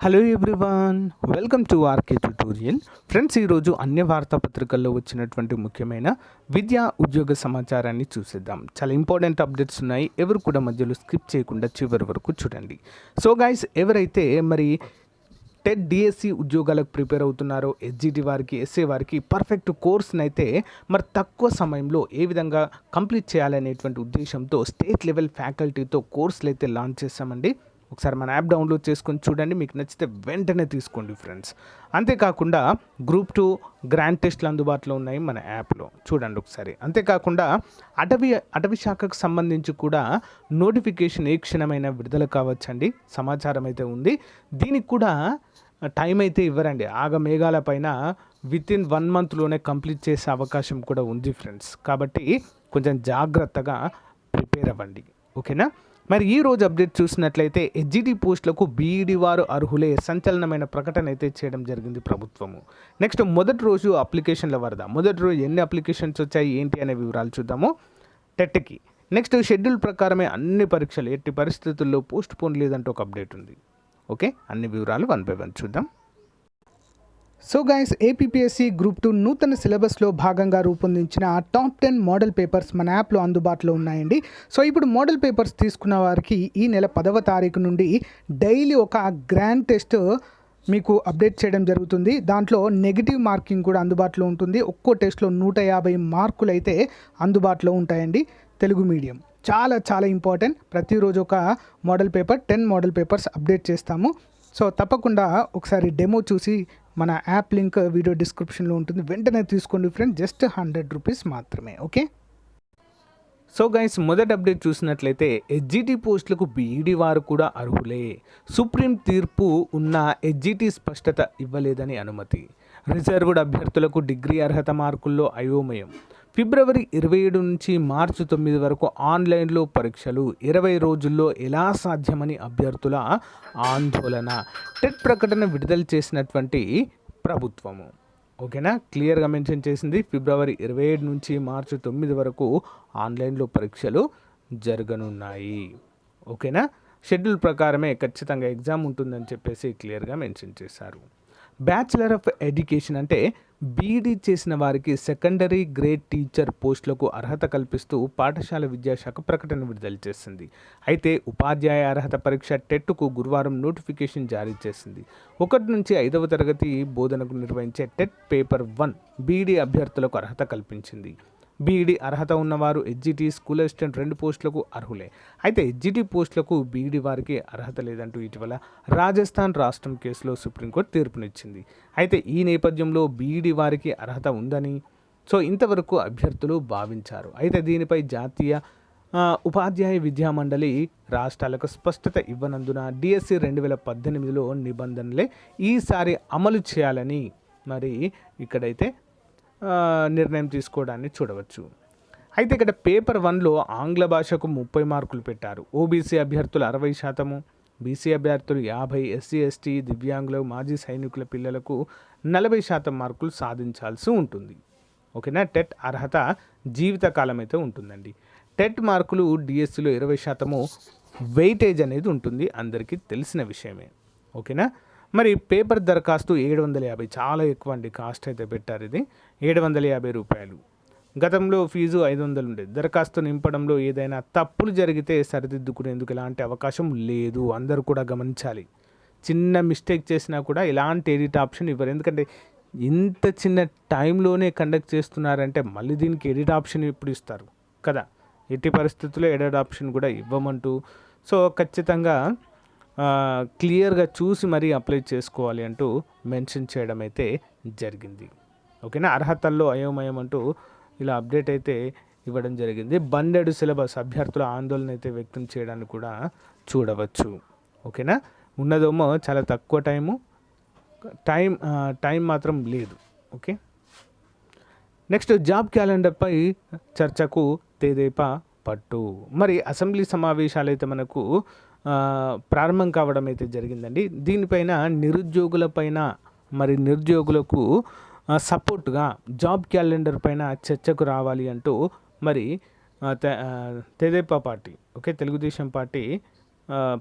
Hello everyone welcome to RK tutorial friends ఈరోజు అన్ని వార్తాపత్రికల్లో వచ్చినటువంటి ముఖ్యమైన విద్యా ఉద్యోగ సమాచారాన్ని చూసేద్దాం. చాలా ఇంపార్టెంట్ అప్డేట్స్ ఉన్నాయి. ఎవరు కూడా మధ్యలో స్కిప్ చేయకుండా చివరి వరకు చూడండి. సో గైస్ ఎవరైతే మరి టెట్ డిఎస్సి ఉద్యోగాలకు ప్రిపేర్ అవుతున్నారో ఎస్జిటి వారికి ఎస్ఏ వారికి పర్ఫెక్ట్ కోర్స్ని అయితే మరి తక్కువ సమయంలో ఏ విధంగా కంప్లీట్ చేయాలనేటువంటి ఉద్దేశంతో స్టేట్ లెవెల్ ఫ్యాకల్టీతో కోర్సులు అయితే లాంచ్ చేస్తామండి. ఒకసారి మన యాప్ డౌన్లోడ్ చేసుకొని చూడండి. మీకు నచ్చితే వెంటనే తీసుకోండి ఫ్రెండ్స్. అంతేకాకుండా గ్రూప్ టూ గ్రాండ్ టెస్ట్లు అందుబాటులో ఉన్నాయి మన యాప్లో. చూడండి ఒకసారి. అంతేకాకుండా అటవీ అటవీ శాఖకు సంబంధించి కూడా నోటిఫికేషన్ ఏ క్షణమైనా విడుదల కావచ్చండి. సమాచారం అయితే ఉంది. దీనికి కూడా టైం అయితే ఇవ్వరండి. ఆగ మేఘాల పైన విత్ ఇన్ వన్ మంత్లోనే కంప్లీట్ చేసే అవకాశం కూడా ఉంది ఫ్రెండ్స్. కాబట్టి కొంచెం జాగ్రత్తగా ప్రిపేర్ అవ్వండి. ఓకేనా? మరి ఈ రోజు అప్డేట్ చూసినట్లయితే హెచ్జిటి పోస్టులకు బీఈడి వారు అర్హులే సంచలనమైన ప్రకటన అయితే చేయడం జరిగింది ప్రభుత్వము. నెక్స్ట్ మొదటి రోజు అప్లికేషన్ల వరద. మొదటి రోజు ఎన్ని అప్లికేషన్స్ వచ్చాయి ఏంటి అనే వివరాలు చూద్దాము. టెట్కి. నెక్స్ట్ షెడ్యూల్ ప్రకారమే అన్ని పరీక్షలు ఎట్టి పరిస్థితుల్లో పోస్ట్ పోన్ లేదంటే ఒక అప్డేట్ ఉంది. ఓకే అన్ని వివరాలు వన్ బై వన్ చూద్దాం. So guys APPSC group two నూతన సిలబస్లో భాగంగా రూపొందించిన టాప్ టెన్ మోడల్ పేపర్స్ మన యాప్లో అందుబాటులో ఉన్నాయండి. సో ఇప్పుడు మోడల్ పేపర్స్ తీసుకున్న వారికి ఈ నెల పదవ తారీఖు నుండి డైలీ ఒక గ్రాండ్ టెస్ట్ మీకు అప్డేట్ చేయడం జరుగుతుంది. దాంట్లో నెగిటివ్ మార్కింగ్ కూడా అందుబాటులో ఉంటుంది. ఒక్కో టెస్ట్లో నూట యాభై మార్కులు అయితే అందుబాటులో ఉంటాయండి. తెలుగు మీడియం. చాలా చాలా ఇంపార్టెంట్. ప్రతిరోజు ఒక model paper ten model papers update చేస్తాము. సో తప్పకుండా ఒకసారి డెమో చూసి మన యాప్ లింక్ వీడియో డిస్క్రిప్షన్లో ఉంటుంది. వెంటనే తీసుకోండి ఫ్రెండ్ జస్ట్ హండ్రెడ్ రూపీస్ మాత్రమే ఓకే? సో గైస్ మొదటి అప్డేట్ చూసినట్లయితే ఎస్జిటి పోస్టులకు బీఈడి వారు కూడా అర్హులే. సుప్రీం తీర్పు ఉన్న ఎస్జిటి స్పష్టత ఇవ్వలేదని అనుమతి. రిజర్వ్డ్ అభ్యర్థులకు డిగ్రీ అర్హత మార్కుల్లో అయోమయం. ఫిబ్రవరి ఇరవై ఏడు నుంచి మార్చి తొమ్మిది వరకు ఆన్లైన్లో పరీక్షలు ఇరవై రోజుల్లో ఎలా సాధ్యమని అభ్యర్థుల ఆందోళన టెట్ ప్రకటన విడుదల చేసినటువంటి ప్రభుత్వము. ఓకేనా? క్లియర్గా మెన్షన్ చేసింది ఫిబ్రవరి ఇరవై ఏడు నుంచి మార్చి తొమ్మిది వరకు ఆన్లైన్లో పరీక్షలు జరగనున్నాయి. ఓకేనా? షెడ్యూల్ ప్రకారమే ఖచ్చితంగా ఎగ్జామ్ ఉంటుందని చెప్పేసి క్లియర్గా మెన్షన్ చేశారు. బ్యాచిలర్ ఆఫ్ ఎడ్యుకేషన్ అంటే బీఈడీ చేసిన వారికి సెకండరీ గ్రేడ్ టీచర్ పోస్టులకు అర్హత కల్పిస్తూ పాఠశాల విద్యాశాఖ ప్రకటన విడుదల చేసింది. అయితే ఉపాధ్యాయ అర్హత పరీక్ష టెట్కు గురువారం నోటిఫికేషన్ జారీ చేసింది. ఒకటి నుంచి ఐదవ తరగతి బోధనకు నిర్వహించే టెట్ పేపర్ వన్ బీఈడీ అభ్యర్థులకు అర్హత కల్పించింది. బీఈడీ అర్హత ఉన్నవారు హెచ్జిటి స్కూల్ అసిస్టెంట్ రెండు పోస్టులకు అర్హులే. అయితే హెచ్జిటి పోస్టులకు బీఈడీ వారికి అర్హత లేదంటూ ఇటీవల రాజస్థాన్ రాష్ట్రం కేసులో సుప్రీంకోర్టు తీర్పునిచ్చింది. అయితే ఈ నేపథ్యంలో బీఈడీ వారికి అర్హత ఉందని సో ఇంతవరకు అభ్యర్థులు భావించారు. అయితే దీనిపై జాతీయ ఉపాధ్యాయ విద్యా మండలి రాష్ట్రాలకు స్పష్టత ఇవ్వనందున డిఎస్సి రెండు వేల పద్దెనిమిదిలో నిబంధనలే ఈసారి అమలు చేయాలని మరి ఇక్కడైతే నిర్ణయం తీసుకోవడాన్ని చూడవచ్చు. అయితే ఇక్కడ పేపర్ వన్లో ఆంగ్ల భాషకు ముప్పై మార్కులు పెట్టారు. ఓబీసీ అభ్యర్థులు అరవై శాతము బీసీ అభ్యర్థులు యాభై ఎస్సీ ఎస్టీ దివ్యాంగులు మాజీ సైనికుల పిల్లలకు నలభై శాతం మార్కులు సాధించాల్సి ఉంటుంది. ఓకేనా? టెట్ అర్హత జీవితకాలం అయితే ఉంటుందండి. టెట్ మార్కులు డిఎస్సిలో ఇరవై శాతము వెయిటేజ్ అనేది ఉంటుంది అందరికీ తెలిసిన విషయమే. ఓకేనా? మరి పేపర్ దరఖాస్తు ఏడు వందల యాభై చాలా ఎక్కువ అండి కాస్ట్ అయితే పెట్టారు ఇది. ఏడు వందల యాభై రూపాయలు. గతంలో ఫీజు ఐదు వందలు ఉండేది. దరఖాస్తు నింపడంలో ఏదైనా తప్పులు జరిగితే సరిదిద్దుకునేందుకు ఎలాంటి అవకాశం లేదు. అందరూ కూడా గమనించాలి. చిన్న మిస్టేక్ చేసినా కూడా ఎలాంటి ఎడిట్ ఆప్షన్ ఇవ్వరు. ఎందుకంటే ఇంత చిన్న టైంలోనే కండక్ట్ చేస్తున్నారంటే మళ్ళీ దీనికి ఎడిట్ ఆప్షన్ ఇప్పుడు ఇస్తారు? కదా! ఎట్టి పరిస్థితుల్లో ఎడిట్ ఆప్షన్ కూడా ఇవ్వమంటూ సో ఖచ్చితంగా క్లియర్గా చూసి మరీ అప్లై చేసుకోవాలి అంటూ మెన్షన్ చేయడం అయితే జరిగింది. ఓకేనా? అర్హతల్లో అయోమయం అంటూ ఇలా అప్డేట్ అయితే ఇవ్వడం జరిగింది. బండెడు సిలబస్ అభ్యర్థుల ఆందోళన అయితే వ్యక్తం చేయడానికి కూడా చూడవచ్చు. ఓకేనా? ఉన్నదేమో చాలా తక్కువ టైము టైం టైం మాత్రం లేదు. ఓకే? నెక్స్ట్ జాబ్ క్యాలెండర్పై చర్చకు తేదేపా పట్టు. మరి అసెంబ్లీ సమావేశాలు అయితే మనకు ప్రారంభం కావడం అయితే జరిగిందండి. దీనిపైన నిరుద్యోగులపైన మరి నిరుద్యోగులకు సపోర్ట్గా జాబ్ క్యాలెండర్ పైన చర్చకు రావాలి అంటూ మరి Tedepa party okay Telugu Desam party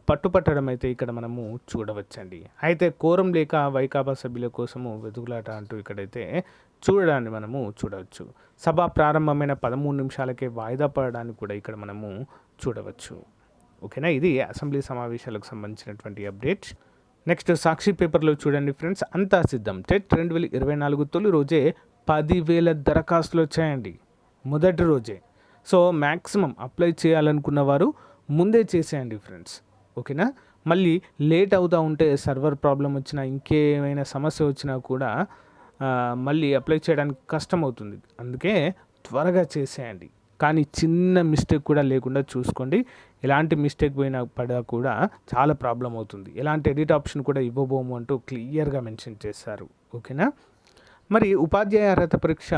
పట్టుపట్టడం అయితే ఇక్కడ మనము చూడవచ్చండి. అయితే కోరం లేక వైకాపా సభ్యుల కోసము వెతుకులాట అంటూ ఇక్కడైతే చూడడాన్ని మనము చూడవచ్చు. సభ ప్రారంభమైన పదమూడు నిమిషాలకే వాయిదా పడడానికి కూడా ఇక్కడ మనము చూడవచ్చు. ఓకేనా? ఇది అసెంబ్లీ సమావేశాలకు సంబంధించినటువంటి అప్డేట్ నెక్స్ట్ సాక్షి పేపర్లో చూడండి ఫ్రెండ్స్. అంతా సిద్ధం. టెట్ రెండు వేల ఇరవై నాలుగు తొలి రోజే పదివేల దరఖాస్తులు వచ్చాయండి. మొదటి రోజే. సో మ్యాక్సిమం అప్లై చేయాలనుకున్న వారు ముందే చేసేయండి ఫ్రెండ్స్. ఓకేనా? మళ్ళీ లేట్ అవుతూ ఉంటే సర్వర్ ప్రాబ్లం వచ్చినా ఇంకేమైనా సమస్య వచ్చినా కూడా మళ్ళీ అప్లై చేయడానికి కష్టం అవుతుంది అందుకే త్వరగా చేసేయండి. కానీ చిన్న మిస్టేక్ కూడా లేకుండా చూసుకోండి. ఎలాంటి మిస్టేక్ పోయినా పడా కూడా చాలా ప్రాబ్లం అవుతుంది. ఎలాంటి ఎడిట్ ఆప్షన్ కూడా ఇవ్వబోము అంటూ క్లియర్గా మెన్షన్ చేశారు. ఓకేనా మరి ఉపాధ్యాయ అర్హత పరీక్ష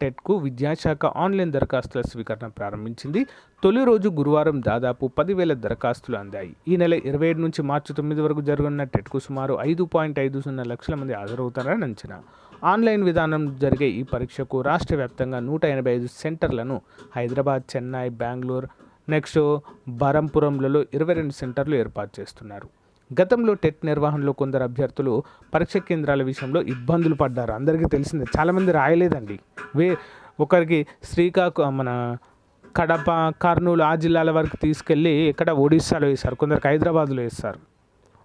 టెట్కు విద్యాశాఖ ఆన్లైన్ దరఖాస్తుల స్వీకరణ ప్రారంభించింది. తొలి రోజు గురువారం దాదాపు పదివేల దరఖాస్తులు అందాయి. ఈ నెల ఇరవై ఏడు నుంచి మార్చి తొమ్మిది వరకు జరగనున్న టెట్కు సుమారు ఐదు పాయింట్ ఐదు సున్నా లక్షల మంది హాజరవుతారని అంచనా. ఆన్లైన్ విధానం జరిగే ఈ పరీక్షకు రాష్ట్ర వ్యాప్తంగా నూట ఎనభై ఐదు సెంటర్లను హైదరాబాద్ చెన్నై బెంగళూరు నెక్స్ట్ బరంపురంలలో ఇరవై రెండు సెంటర్లు ఏర్పాటు చేస్తున్నారు. గతంలో టెట్ నిర్వహణలో కొందరు అభ్యర్థులు పరీక్ష కేంద్రాల విషయంలో ఇబ్బందులు పడ్డారు. అందరికీ తెలిసిందే చాలామంది రాయలేదండి. వే ఒకరికి శ్రీకాకు మన కడప కర్నూలు ఆ జిల్లాల వరకు తీసుకెళ్ళి ఇక్కడ ఒడిస్సాలో వేస్తారు కొందరికి హైదరాబాద్లో వేస్తారు.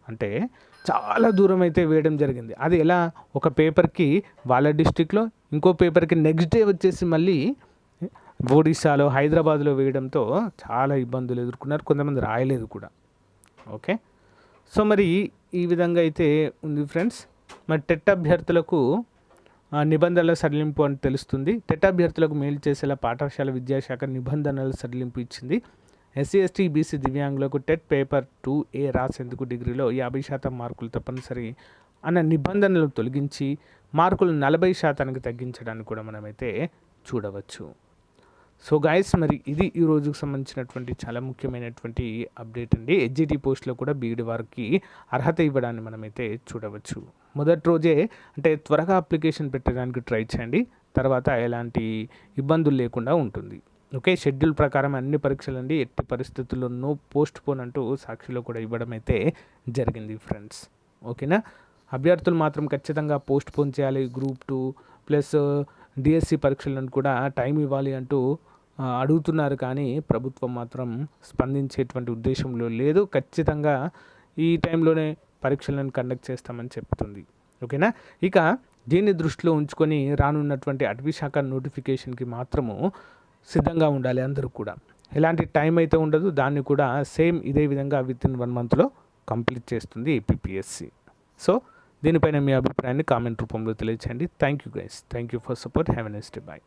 అంటే చాలా దూరం అయితే వేయడం జరిగింది. అది ఎలా? ఒక పేపర్కి వాళ్ళ డిస్టిక్లో ఇంకో పేపర్కి నెక్స్ట్ డే వచ్చేసి మళ్ళీ ఒడిస్సాలో హైదరాబాద్లో వేయడంతో చాలా ఇబ్బందులు ఎదుర్కొన్నారు. కొంతమంది రాయలేదు కూడా. ఓకే? సో మరి ఈ విధంగా అయితే ఉంది ఫ్రెండ్స్. మరి టెట్ అభ్యర్థులకు నిబంధనల సడలింపు అని తెలుస్తుంది. టెట్ అభ్యర్థులకు మేలు చేసేలా పాఠశాల విద్యాశాఖ నిబంధనల సడలింపు ఇచ్చింది. ఎస్సీ ఎస్టీ బీసీ దివ్యాంగులకు టెట్ పేపర్ టూ ఏ రాసేందుకు డిగ్రీలో యాభై శాతం మార్కులు తప్పనిసరి అన్న నిబంధనలు తొలగించి మార్కులు నలభై శాతానికి తగ్గించడానికి కూడా మనమైతే చూడవచ్చు. సో గాయస్ మరి ఇది ఈ రోజుకు సంబంధించినటువంటి చాలా ముఖ్యమైనటువంటి అప్డేట్ అండి. హెచ్జిటి పోస్ట్లో కూడా బీఈడి వారికి అర్హత ఇవ్వడాన్ని మనమైతే చూడవచ్చు. మొదటి రోజే అంటే త్వరగా అప్లికేషన్ పెట్టడానికి ట్రై చేయండి. తర్వాత ఎలాంటి ఇబ్బందులు లేకుండా ఉంటుంది. ఓకే షెడ్యూల్ ప్రకారం అన్ని పరీక్షలు అండి ఎట్టి పరిస్థితుల్లోనూ పోస్ట్ పోన్ అంటూ సాక్షిలో కూడా ఇవ్వడం అయితే జరిగింది ఫ్రెండ్స్. ఓకేనా? అభ్యర్థులు మాత్రం ఖచ్చితంగా పోస్ట్ పోన్ చేయాలి గ్రూప్ టూ ప్లస్ డిఎస్సి పరీక్షలను కూడా టైం ఇవ్వాలి అంటూ అడుగుతున్నారు కానీ ప్రభుత్వం మాత్రం స్పందించేటువంటి ఉద్దేశంలో లేదు. ఖచ్చితంగా ఈ టైంలోనే పరీక్షలను కండక్ట్ చేస్తామని చెప్తుంది. ఓకేనా? ఇక దీన్ని దృష్టిలో ఉంచుకొని రానున్నటువంటి అటవీ శాఖ నోటిఫికేషన్కి మాత్రము సిద్ధంగా ఉండాలి అందరూ కూడా. ఎలాంటి టైం అయితే ఉండదు దాన్ని కూడా సేమ్ ఇదే విధంగా విత్ ఇన్ వన్ మంత్లో కంప్లీట్ చేస్తుంది ఏపీఎస్సి సో దీనిపైన మీ అభిప్రాయాన్ని కామెంట్ రూపంలో తెలియచేయండి. Thank you guys thank you for support have a next day bye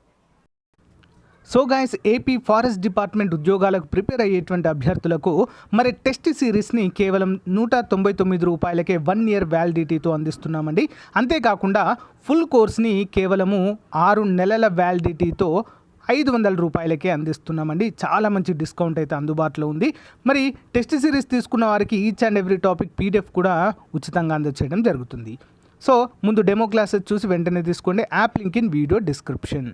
so guys AP forest department ఉద్యోగాలకు ప్రిపేర్ అయ్యేటువంటి అభ్యర్థులకు మరి టెస్ట్ సిరీస్ని కేవలం నూట తొంభై తొమ్మిది రూపాయలకే వన్ ఇయర్ వ్యాలిడిటీతో అందిస్తున్నామండి. అంతేకాకుండా ఫుల్ కోర్స్ని కేవలము ఆరు నెలల వ్యాలిడిటీతో ఐదు వందల రూపాయలకే అందిస్తున్నామండి. చాలా మంచి డిస్కౌంట్ అయితే అందుబాటులో ఉంది. మరి టెస్ట్ సిరీస్ తీసుకున్న వారికి each and every topic PDF కూడా ఉచితంగా అందజేయడం జరుగుతుంది. సో ముందు డెమో క్లాసెస్ చూసి వెంటనే తీసుకోండి. App link in video description